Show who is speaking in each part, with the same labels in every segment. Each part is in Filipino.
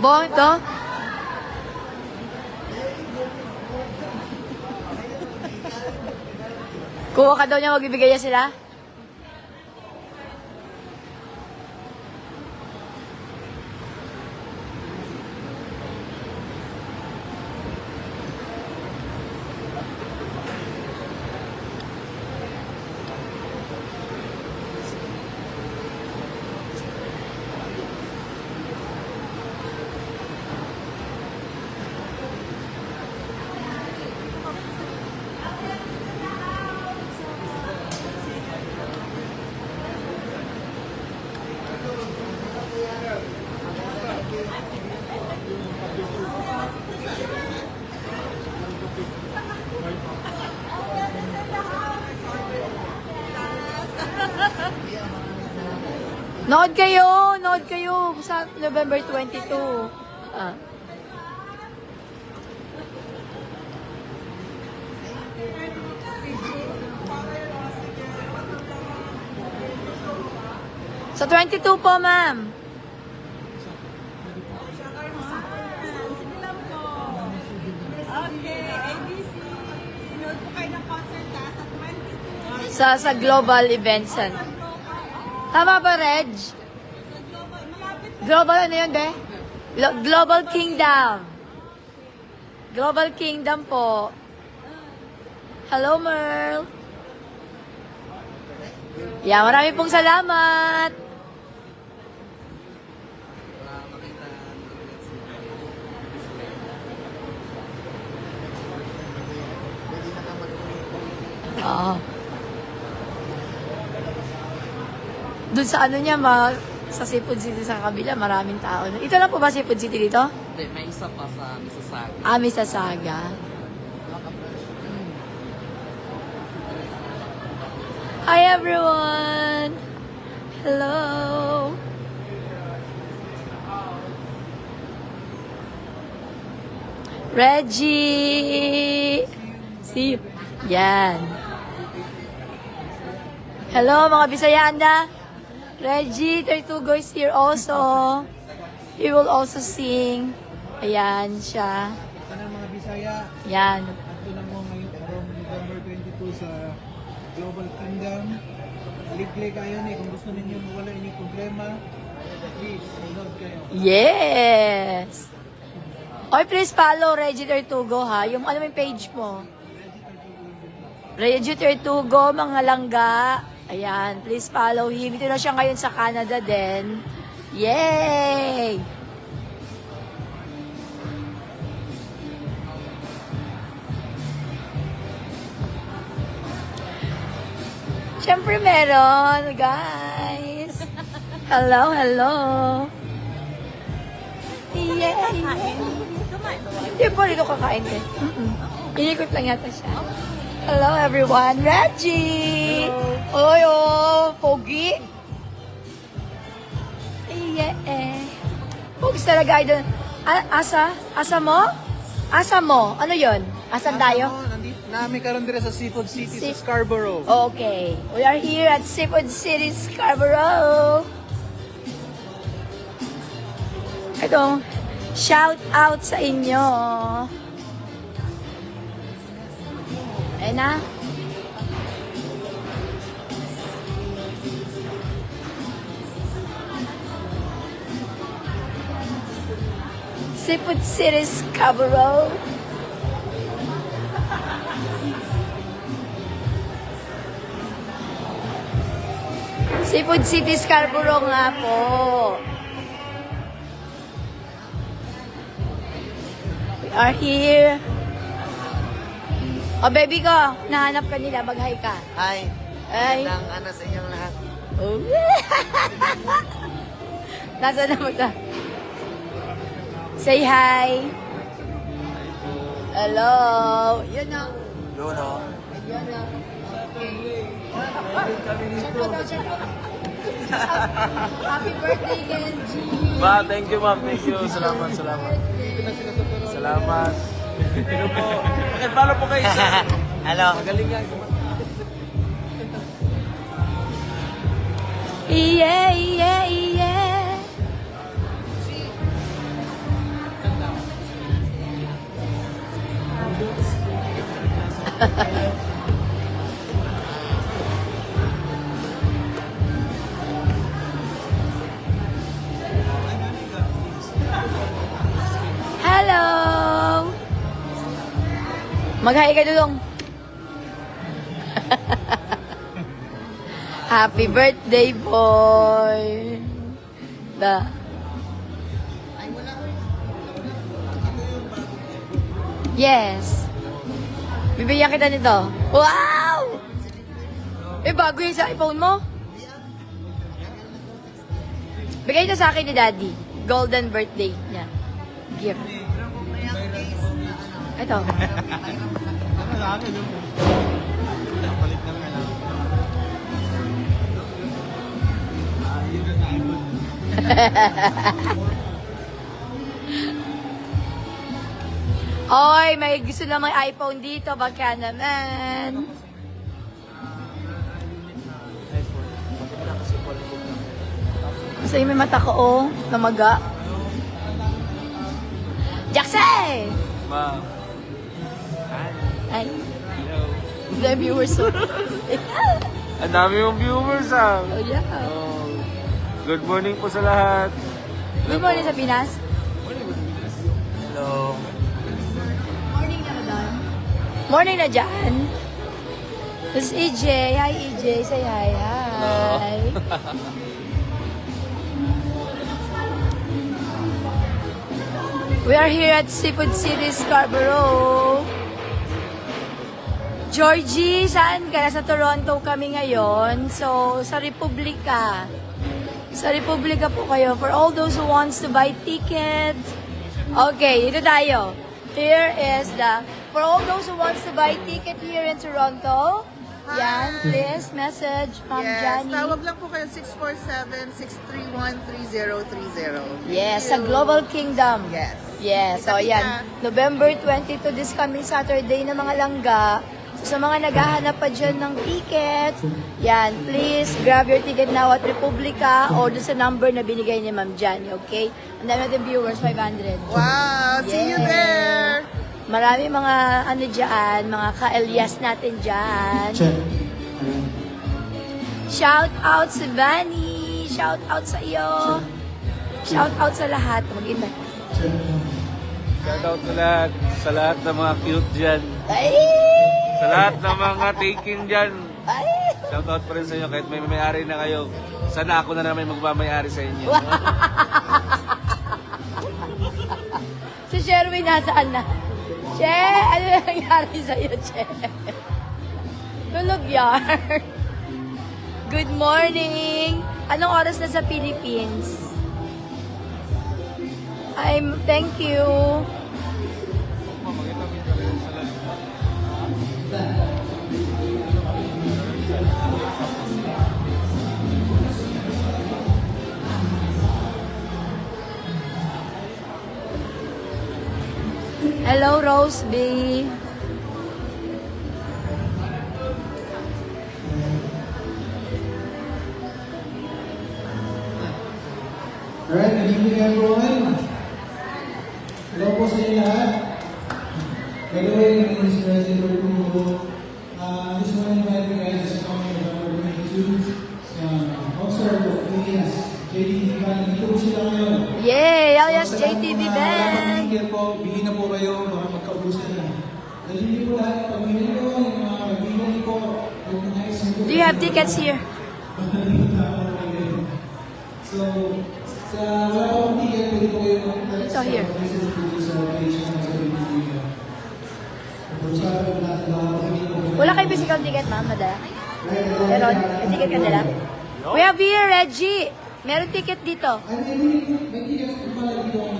Speaker 1: Bo, ito? Kuha ka daw niya, magbibigay niya sila? Nood kayo! Nood kayo! Sa November 22. Ah. Sa 22 po, ma'am.
Speaker 2: Okay, ABC. Sinood po kayo ng concert sa 22.
Speaker 1: Sa, sa Global Event Center. Tama ba, Reg? Global ano yun, be? Glo- Global Kingdom. Global Kingdom po. Hello, Merl. Yeah, marami pong salamat. Oo. Doon sa ano niya, ma, sa Seafood City sa kabila, maraming tao. Ito lang po ba Seafood City dito?
Speaker 3: Hindi, may isa pa sa Mississauga.
Speaker 1: Ah, Mississauga. Hi everyone! Hello! Reggie! See you. Yan. Hello mga Bisayanda! Reggie Tortugo is here also. He will also sing. Ayan siya.
Speaker 4: Ito na mga Bisaya,
Speaker 1: Yan.
Speaker 4: ito na mo ngayon from November 22 sa Global Kingdom. Liglig kayo ni kung gusto ninyo mawala ini problema. Please, sunod kayo.
Speaker 1: Yes! Oy, please follow Reggie Tortugo ha. Yung ano yung page mo? Reggie Tortugo, mga langga. Ayan, please follow him. Ito na siya ngayon sa Canada din. Yay! Siyempre meron, guys. Hello, hello. Yay! Hindi po dito kakain din. Mm-mm. Inikot lang yata siya. Hello everyone. Reggie! Oy, oh, Pogi. Yeah. Pogi talaga idol. A- asa? Asa mo? Asa mo? Ano yon? Asan tayo?
Speaker 4: Ano, nandito namin karon dire sa Seafood City
Speaker 1: Si-
Speaker 4: sa Scarborough.
Speaker 1: Okay. We are here at Seafood City, Scarborough. Ito, shout out sa inyo. Ayun na. Seafood City, Scarborough. Seafood City Scarborough nga po. We are here. O, baby ko, nahanap ka nila, mag-hi ka.
Speaker 3: Hi!
Speaker 1: Ay.
Speaker 3: Magandang ano sa inyong lahat.
Speaker 1: Oh. Nasa na? Say hi. Hello. Yun na.
Speaker 3: Yun o.
Speaker 1: Yun na. Happy birthday, Genji.
Speaker 5: Ma, thank you ma'am. Thank you. Salamat, salamat. Salamat. Pero po, pakipalo po kayo
Speaker 3: Hello.
Speaker 5: magaling yan.
Speaker 1: Yeah. Hello! Mag-hi ka dulong. Happy birthday, boy! Da. Yes. Bibigyan kita nito. Wow! Eh, bago yung sa iPhone mo? Bigay ito sa akin ni Daddy. Golden birthday niya. Gift. Ito. Oy, may gusto na may iPhone dito. Baka naman. Kasi may mata ko, oh. Namaga. Jackson!
Speaker 5: Ma.
Speaker 1: Ay. The viewers so.
Speaker 5: Ang dami yung viewers ah.
Speaker 1: oh, yeah.
Speaker 5: Oh. Good morning po sa lahat.
Speaker 1: Good morning sa Pinas. Morning na dyan. This is EJ. Hi, EJ. Say hi. Hi. We are here at Seafood City, Scarborough. Georgie, saan ka? Nasa Toronto kami ngayon. So, sa Republika. Sa Republika po kayo. For all those who wants to buy tickets. Okay, ito tayo. Here is the, for all those who wants to buy ticket here in Toronto. Yan, please message Ma'am
Speaker 3: Yes,
Speaker 1: Johnny.
Speaker 3: tawag lang po kayo 647-631-3030.
Speaker 1: Yes, sa Global Kingdom.
Speaker 3: Yes.
Speaker 1: Yes, so
Speaker 3: Kita-kita.
Speaker 1: yan. November 22 this coming Saturday na mga langga. So, sa mga naghahanap pa dyan ng ticket, yan, please grab your ticket now at Republica or doon sa number na binigay ni Ma'am Johnny, okay? Ang dami natin viewers, 500.
Speaker 3: Wow, see you there!
Speaker 1: Marami mga ano dyan, mga ka-Elias natin dyan. Shout out si Vanny! Shout out sa iyo! Shout out sa lahat. Mag-ina.
Speaker 5: Shout out sa lahat. Sa lahat ng mga cute dyan.
Speaker 1: Ay!
Speaker 5: Sa lahat ng mga taking dyan.
Speaker 1: Ay!
Speaker 5: Shout out pa rin sa inyo kahit may may-ari na kayo. Sana ako na naman magmamayari sa inyo.
Speaker 1: Si Sherwin, nasaan na? Che, ano na nangyari sa'yo, Che? Tulog yar. Good morning! Anong oras na sa Philippines? I'm, thank you. Hello, Rose B.
Speaker 6: Alright, good evening everyone. Hello po sa inyo lahat. By the way, my name is President
Speaker 1: Do you have tickets here?
Speaker 6: So, sa wala akong ticket, pwede po kayo mag-text
Speaker 1: Ito, here.
Speaker 6: ko.
Speaker 1: Wala kayo physical ticket, ma'am, madala? Meron? May ticket ka dala? We have here, Reggie! Meron ticket dito.
Speaker 6: Ay, may ticket pala dito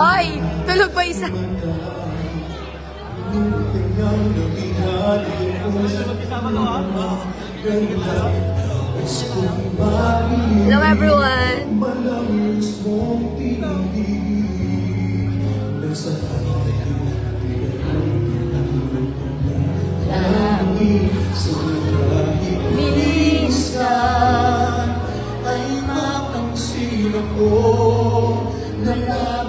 Speaker 1: Ay! Tulog pa isa. Hello everyone!
Speaker 4: Minsan ay mapansin ako Nalaman mong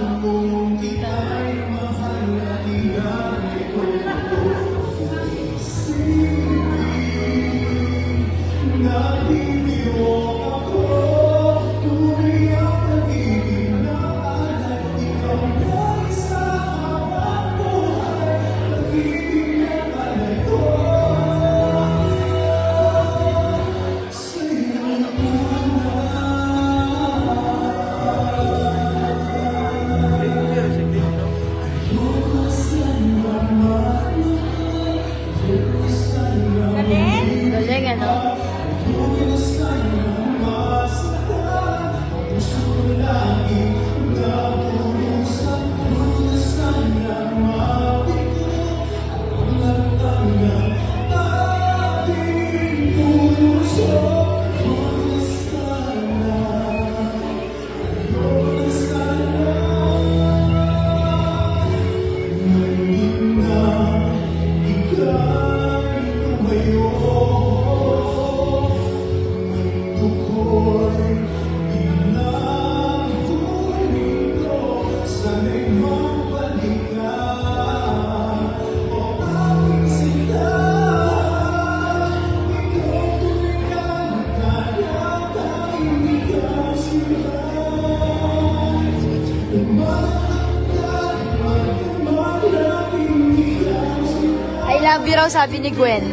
Speaker 1: raw sabi ni Gwen.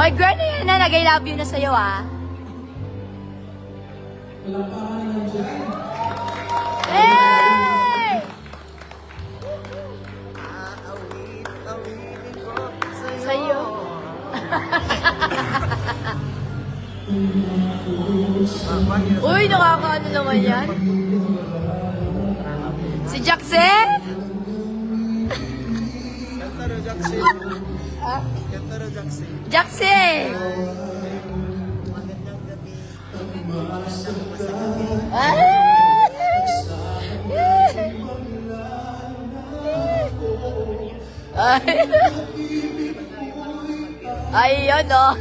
Speaker 1: Oy, Gwen, yan na. Nag-I love you na sa'yo, ah. Hey!
Speaker 3: Ko sa'yo.
Speaker 1: Uy, nakakaano naman yan. Si Jackson?
Speaker 3: Kanta ro, Jackson. Kanta ro, Jackson.
Speaker 1: Jackson! Ay. Ay, yun, oh.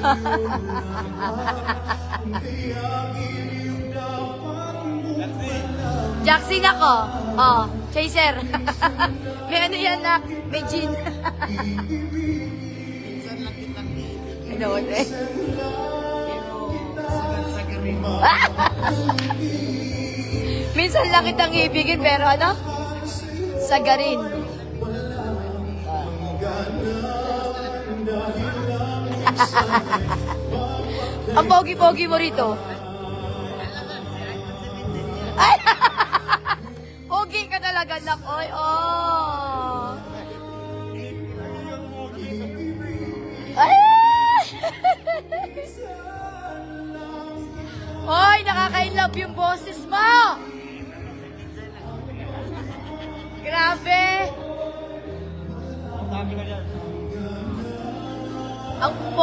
Speaker 1: Jackson ako. Oh, chaser. may ano yan na, may gin. ano, eh.
Speaker 3: Sagad-sagarin.
Speaker 1: Minsan lang kitang ibigin, pero ano? Sagarin. Ang pogi-pogi mo rito. Ay! pogi ka talaga, nak. Oy, oh. Ay! Oy, nakaka-love yung boses mo! Grabe! Ang pogi! Ang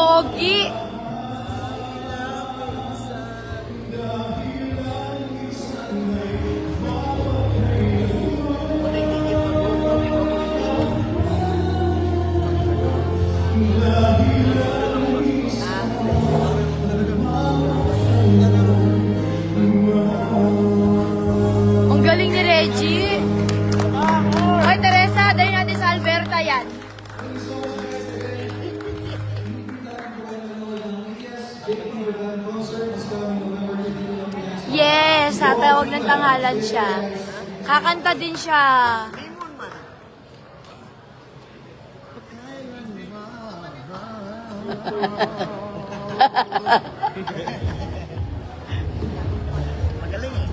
Speaker 1: Kakanta din siya.
Speaker 3: Magaling eh.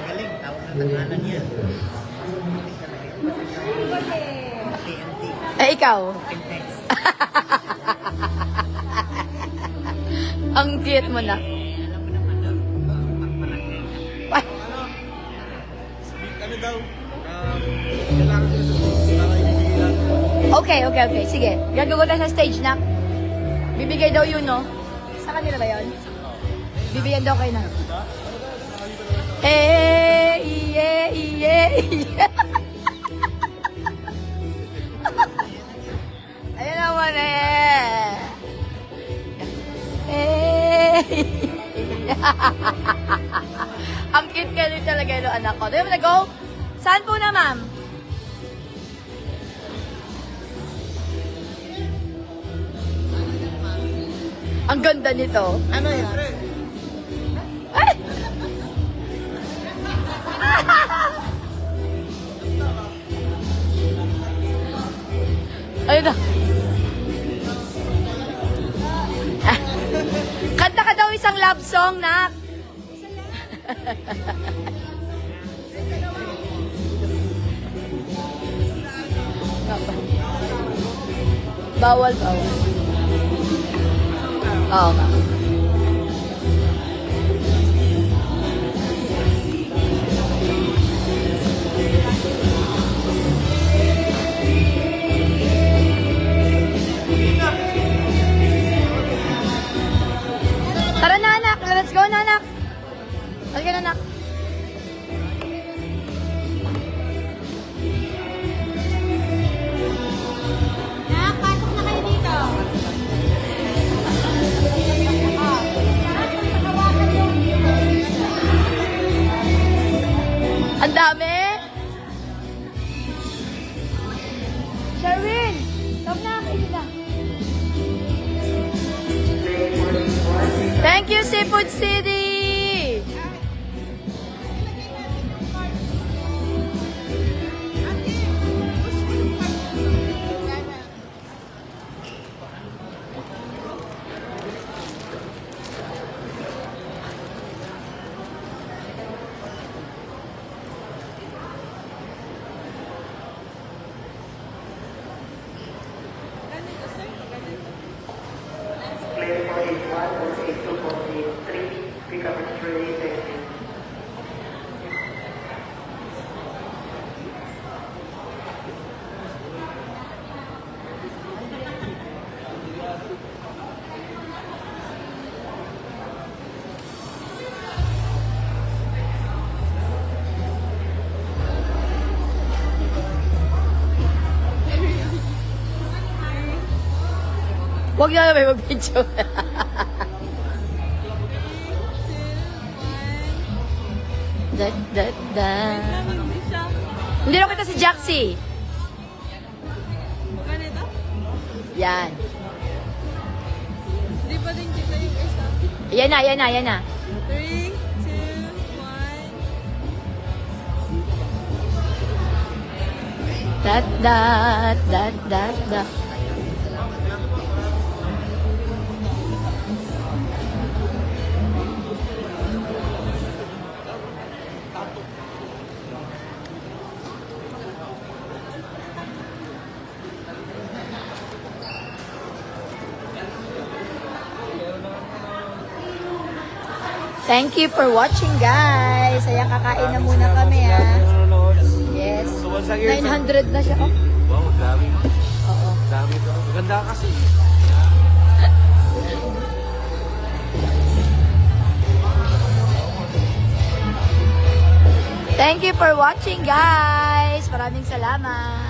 Speaker 3: Magaling. Tawag na tanganan yan. TNT.
Speaker 1: Eh, ikaw. Ang cute mo na. Okay, okay, okay. Sige. Gagawa tayo sa stage na. Bibigay daw yun, no? Sa kanila ba yun? Bibigyan daw kayo na. Eh, iye, iye, iye. Ayun naman eh. Eh. Ang cute ka rin talaga yung anak ko. Doon mo na go? Saan po na, ma'am? Ang ganda nito.
Speaker 3: Ano yun?
Speaker 1: Ay! Ayun na. Ah. Kanta ka daw isang love song, nak. bawal, bawal. Oo nga. Tara na, anak. Let's go na, anak. Halika na, anak. Huwag na may mag-video. da, da, da.
Speaker 2: Hindi
Speaker 1: rin kita si Jaxie.
Speaker 2: Ganito?
Speaker 1: Yan.
Speaker 2: Hindi pa din kita yung isa.
Speaker 1: Yan na, yan na, yan na.
Speaker 2: Three, two, one.
Speaker 1: Dat, dat, dat, dat, dat. Thank you for watching, guys. Ayan, kakain na muna kami, ha. Yes.
Speaker 5: Once again,
Speaker 1: 900 na siya. Oh.
Speaker 5: Wow, dami.
Speaker 1: Oo.
Speaker 5: Dami to. Maganda kasi.
Speaker 1: Thank you for watching, guys. Maraming salamat.